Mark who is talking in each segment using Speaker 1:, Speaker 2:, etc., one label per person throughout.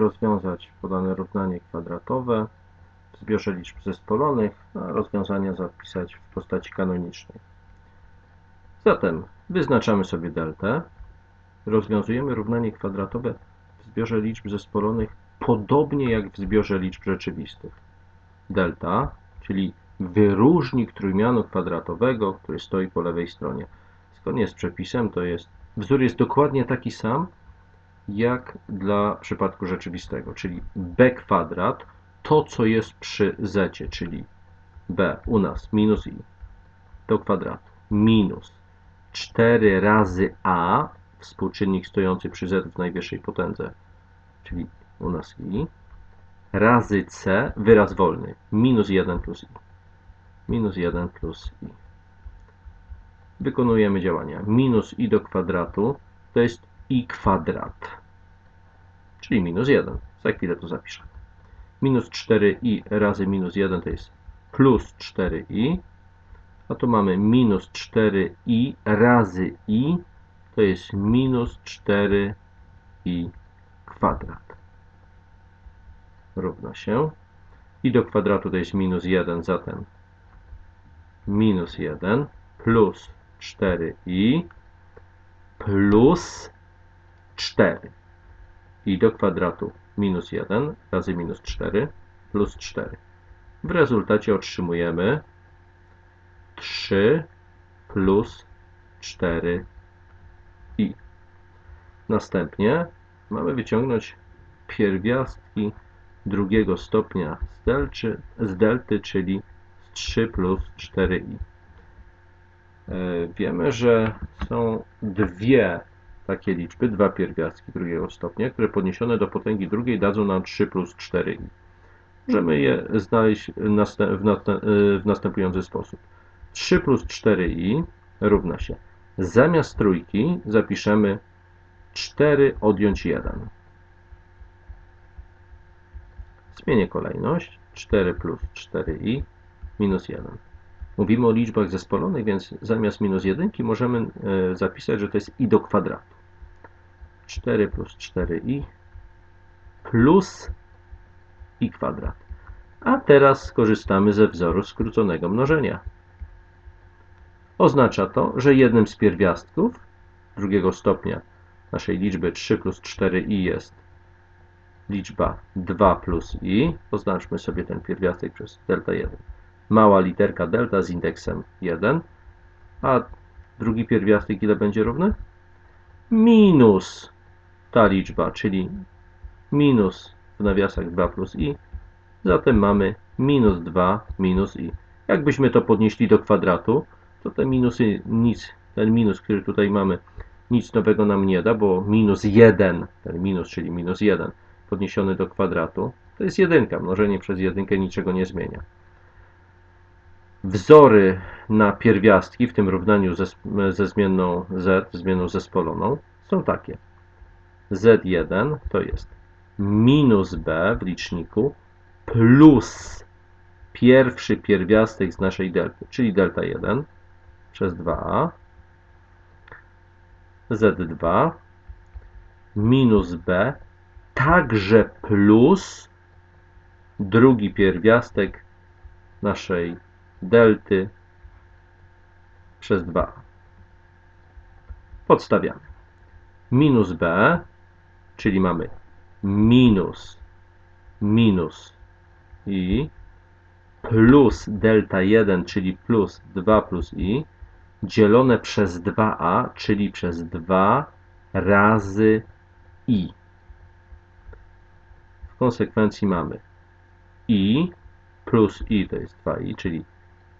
Speaker 1: rozwiązać podane równanie kwadratowe w zbiorze liczb zespolonych, a rozwiązania zapisać w postaci kanonicznej. Zatem wyznaczamy sobie deltę, rozwiązujemy równanie kwadratowe w zbiorze liczb zespolonych podobnie jak w zbiorze liczb rzeczywistych. Delta, czyli wyróżnik trójmianu kwadratowego, który stoi po lewej stronie. Zgodnie z przepisem to jest, wzór jest dokładnie taki sam, jak dla przypadku rzeczywistego, czyli b kwadrat, to co jest przy z, czyli b u nas minus i do kwadratu minus 4 razy a, współczynnik stojący przy z w najwyższej potędze, czyli u nas i, razy c, wyraz wolny, minus 1 plus i. Minus 1 plus i. Wykonujemy działania. Minus i do kwadratu to jest i kwadrat, czyli minus 1. Za chwilę to zapiszę. Minus 4i razy minus 1 to jest plus 4i, a tu mamy minus 4i razy i, to jest minus 4i kwadrat. Równa się. i do kwadratu to jest minus 1, zatem minus 1 plus 4i plus 4 i do kwadratu minus 1 razy minus 4 plus 4. W rezultacie otrzymujemy 3 plus 4 i. Następnie mamy wyciągnąć pierwiastki drugiego stopnia z, delczy, z delty, czyli 3 plus 4i. E, wiemy, że są dwie takie liczby, dwa pierwiastki drugiego stopnia, które podniesione do potęgi drugiej dadzą nam 3 plus 4i. Możemy je znaleźć w następujący sposób. 3 plus 4i równa się zamiast trójki zapiszemy 4 odjąć 1. Zmienię kolejność. 4 plus 4i minus 1. Mówimy o liczbach zespolonych, więc zamiast minus 1 możemy e, zapisać, że to jest i do kwadratu. 4 plus 4i plus i kwadrat. A teraz skorzystamy ze wzoru skróconego mnożenia. Oznacza to, że jednym z pierwiastków drugiego stopnia naszej liczby 3 plus 4i jest liczba 2 plus i. Oznaczmy sobie ten pierwiastek przez delta 1. Mała literka delta z indeksem 1. A drugi pierwiastek ile będzie równy? Minus ta liczba, czyli minus w nawiasach 2 plus i. Zatem mamy minus 2 minus i. Jakbyśmy to podnieśli do kwadratu, to te minusy nic, ten minus, który tutaj mamy, nic nowego nam nie da, bo minus 1, ten minus, czyli minus 1 podniesiony do kwadratu, to jest jedynka. Mnożenie przez jedynkę niczego nie zmienia. Wzory na pierwiastki w tym równaniu ze, ze zmienną z, zmienną zespoloną, są takie. Z1 to jest minus b w liczniku plus pierwszy pierwiastek z naszej delty, czyli delta 1 przez 2a, z2 minus b także plus drugi pierwiastek naszej delty przez 2. Podstawiamy. Minus b, czyli mamy minus minus i plus delta 1, czyli plus 2 plus i, dzielone przez 2a, czyli przez 2 razy i. W konsekwencji mamy i plus i to jest 2i, czyli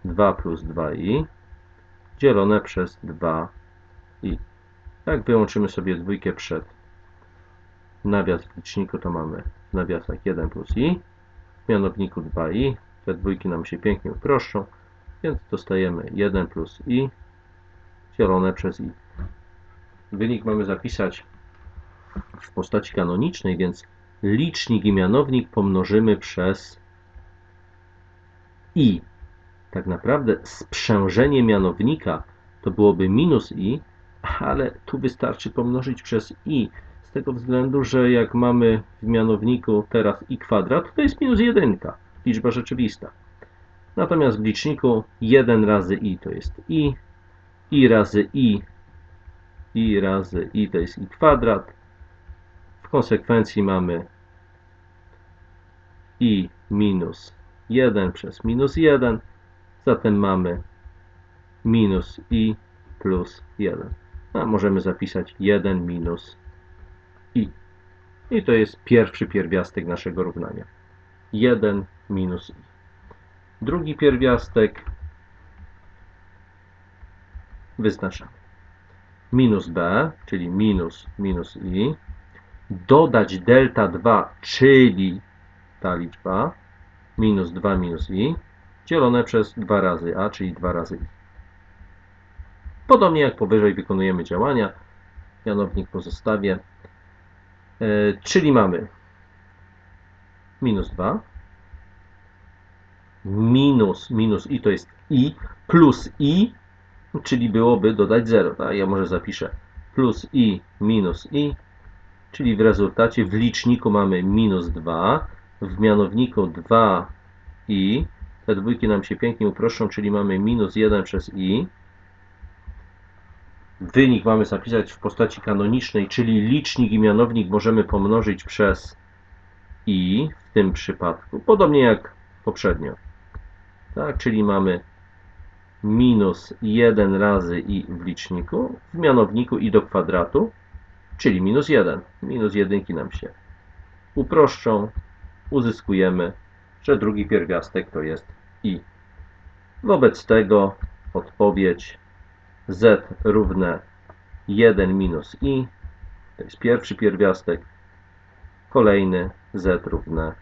Speaker 1: 2 plus 2i, dzielone przez 2i. Jak wyłączymy sobie dwójkę przed nawias w liczniku, to mamy w nawiasach 1 plus i, w mianowniku 2i, te dwójki nam się pięknie uproszczą, więc dostajemy 1 plus i dzielone przez i. Wynik mamy zapisać w postaci kanonicznej, więc licznik i mianownik pomnożymy przez i. Tak naprawdę sprzężenie mianownika to byłoby minus i, ale tu wystarczy pomnożyć przez i. Z tego względu, że jak mamy w mianowniku teraz i kwadrat, to jest minus 1, liczba rzeczywista. Natomiast w liczniku 1 razy i to jest i, i razy i, i razy i to jest i kwadrat. W konsekwencji mamy i minus 1 przez minus 1, zatem mamy minus i plus 1. A możemy zapisać 1 minus i. I to jest pierwszy pierwiastek naszego równania. 1 minus i. Drugi pierwiastek wyznaczamy. Minus b, czyli minus minus i. Dodać delta 2, czyli ta liczba, minus 2 minus i, dzielone przez 2 razy a, czyli 2 razy i. Podobnie jak powyżej wykonujemy działania. Mianownik pozostawię. E, czyli mamy minus 2 minus, minus i to jest i plus i, czyli byłoby dodać 0. Tak? Ja może zapiszę plus i minus i, czyli w rezultacie w liczniku mamy minus 2, w mianowniku 2 i, te dwójki nam się pięknie uproszczą, czyli mamy minus 1 przez i, Wynik mamy zapisać w postaci kanonicznej, czyli licznik i mianownik możemy pomnożyć przez i w tym przypadku, podobnie jak poprzednio. Tak, czyli mamy minus 1 razy i w liczniku, w mianowniku i do kwadratu, czyli minus 1. Minus jedynki nam się uproszczą, uzyskujemy, że drugi pierwiastek to jest i. Wobec tego odpowiedź z równe 1 minus i, to jest pierwszy pierwiastek, kolejny z równe